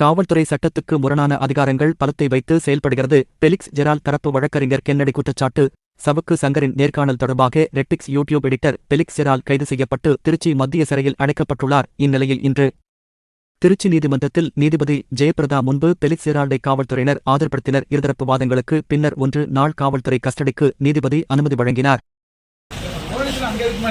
காவல்துறை சட்டத்துக்கு முரணான அதிகாரங்கள் பலத்தை வைத்து செயல்படுகிறது. பெலிக்ஸ் ஜெரால் தரப்பு வழக்கறிஞர் கென்னடி குற்றச்சாட்டு. சவுக்கு சங்கரின் நேர்காணல் தொடர்பாக Redpix YouTube editor Felix Gerald கைது செய்யப்பட்டு திருச்சி மத்திய சிறையில் அடைக்கப்பட்டுள்ளார். இந்நிலையில் இன்று திருச்சி நீதிமன்றத்தில் நீதிபதி ஜெயபிரதா முன்பு பெலிக்ஸ் ஜெரால்டை காவல்துறையினர் ஆதரப்படுத்தினர் இருதரப்பு வாதங்களுக்கு பின்னர் ஒன்று நாள் காவல்துறை கஸ்டடிக்கு நீதிபதி அனுமதி வழங்கினார். போலீஸ்ல அங்க எதுக்குமா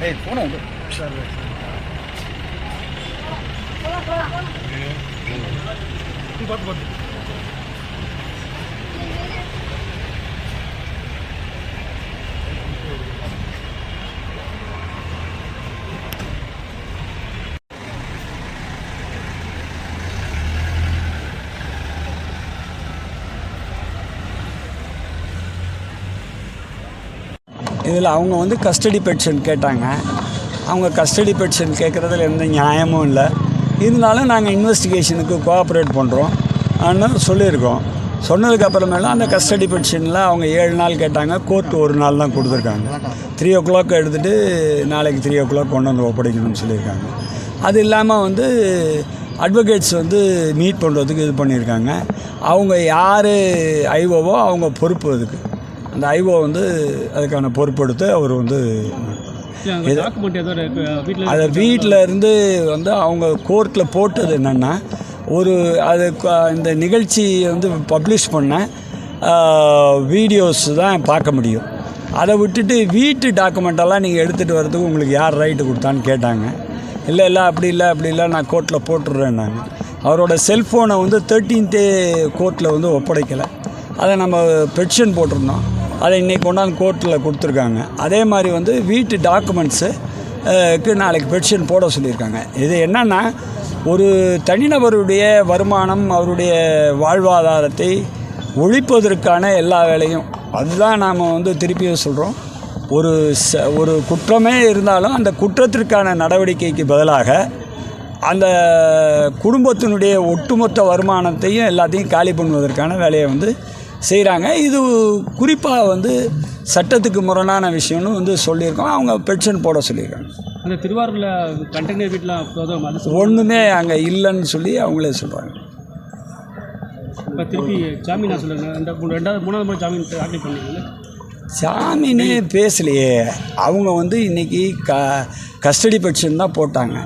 ஏய், போன உங்க. நீ பார்த்து, பார்த்து. இதில் அவங்க வந்து கஸ்டடி பெட்ஷன் கேட்டாங்க. அவங்க கஸ்டடி பெட்ஷன் கேட்குறதுல எந்த நியாயமும் இல்லை. இருந்தாலும் நாங்கள் இன்வெஸ்டிகேஷனுக்கு கோஆப்ரேட் பண்ணுறோம் ஆனால் சொல்லியிருக்கோம். சொன்னதுக்கு அந்த கஸ்டடி பெட்ஷனில் அவங்க ஏழு நாள் கேட்டாங்க. கோர்ட் ஒரு நாள் தான் கொடுத்துருக்காங்க. த்ரீ ஓ கிளாக் எடுத்துகிட்டு நாளைக்கு த்ரீ ஓ கிளாக் கொண்டு வந்து ஒப்படைக்கணும்னு சொல்லியிருக்காங்க. அது இல்லாமல் வந்து அட்வொகேட்ஸ் வந்து மீட் பண்ணுறதுக்கு இது பண்ணியிருக்காங்க. அவங்க யார் ஐஓவோ அவங்க பொறுப்பு அதுக்கு. அந்த ஐஓ வந்து அதுக்கான பொறுப்பெடுத்து அவர் வந்து அதை வீட்டில் இருந்து வந்து அவங்க கோர்ட்டில் போட்டது என்னென்னா ஒரு அது இந்த நிகழ்ச்சி வந்து பப்ளிஷ் பண்ண வீடியோஸ் தான் பார்க்க முடியும். அதை விட்டுட்டு வீட்டு டாக்குமெண்டெல்லாம் நீங்கள் எடுத்துகிட்டு வரதுக்கு உங்களுக்கு யார் ரைட்டு கொடுத்தான்னு கேட்டாங்க. இல்லை இல்லை அப்படி இல்லை அப்படி இல்லை நான் கோர்ட்டில் போட்டுடுறேன் நான். அவரோட செல்ஃபோனை வந்து தேர்ட்டீன்த்தே கோர்ட்டில் வந்து ஒப்படைக்கலை. அதை நம்ம பெட்டிஷன் போட்டிருந்தோம். அதை இன்றைக்கி கொண்டாந்து கோர்ட்டில் கொடுத்துருக்காங்க. அதே மாதிரி வந்து வீட்டு டாக்குமெண்ட்ஸு க்கு நாளைக்கு பெட்டிஷன் போட சொல்லியிருக்காங்க. இது என்னென்னா ஒரு தனிநபருடைய வருமானம் அவருடைய வாழ்வாதாரத்தை ஒழிப்பதற்கான எல்லா வேலையும். அதுதான் நாம் வந்து திருப்பியும் சொல்கிறோம் ஒரு ச ஒரு குற்றமே இருந்தாலும் அந்த குற்றத்திற்கான நடவடிக்கைக்கு பதிலாக அந்த குடும்பத்தினுடைய ஒட்டுமொத்த வருமானத்தையும் எல்லாத்தையும் காலி பண்ணுவதற்கான வேலையை வந்து செய்கிறாங்க இது குறிப்பாக வந்து சட்டத்துக்கு முரணான விஷயம்னு வந்து சொல்லியிருக்கோம். அவங்க பென்ஷன் போட சொல்லியிருக்காங்க. அந்த திருவாரூரில் கண்டெய்னர் வீட்டில் ஒன்றுமே அங்கே இல்லைன்னு சொல்லி அவங்களே சொல்கிறாங்க இப்போ திருப்பி ஜாமீனா ரெண்டாவது மூணாவது முறை ஜாமீன் ஆக்டிவ் ஜாமீனே பேசலையே. அவங்க வந்து இன்றைக்கி க கஸ்டடி பென்ஷன் தான் போட்டாங்க.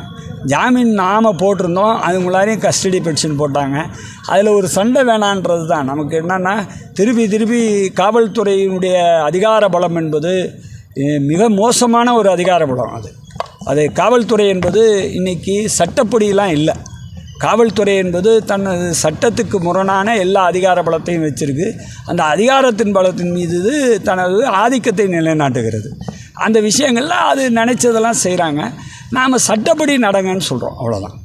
ஜாமீன் நாம் போட்டிருந்தோம். அதுங்களாரையும் கஸ்டடி பென்ஷன் போட்டாங்க. அதில் ஒரு சண்டை வேணான்றது தான். நமக்கு என்னென்னா திருப்பி திருப்பி காவல்துறையினுடைய அதிகார பலம் என்பது மிக மோசமான ஒரு அதிகார பலம் அது. அது காவல்துறை என்பது இன்றைக்கி சட்டப்படியெலாம் இல்லை. காவல்துறை என்பது தனது சட்டத்துக்கு முரணான எல்லா அதிகார பலத்தையும் வச்சிருக்கு. அந்த அதிகாரத்தின் பலத்தின் மீது தனது ஆதிக்கத்தை நிலைநாட்டுகிறது. அந்த விஷயங்கள்லாம் அது நினச்சதெல்லாம் செய்கிறாங்க நாம் சட்டப்படி நடங்கன்னு சொல்கிறோம் அவ்வளோதான்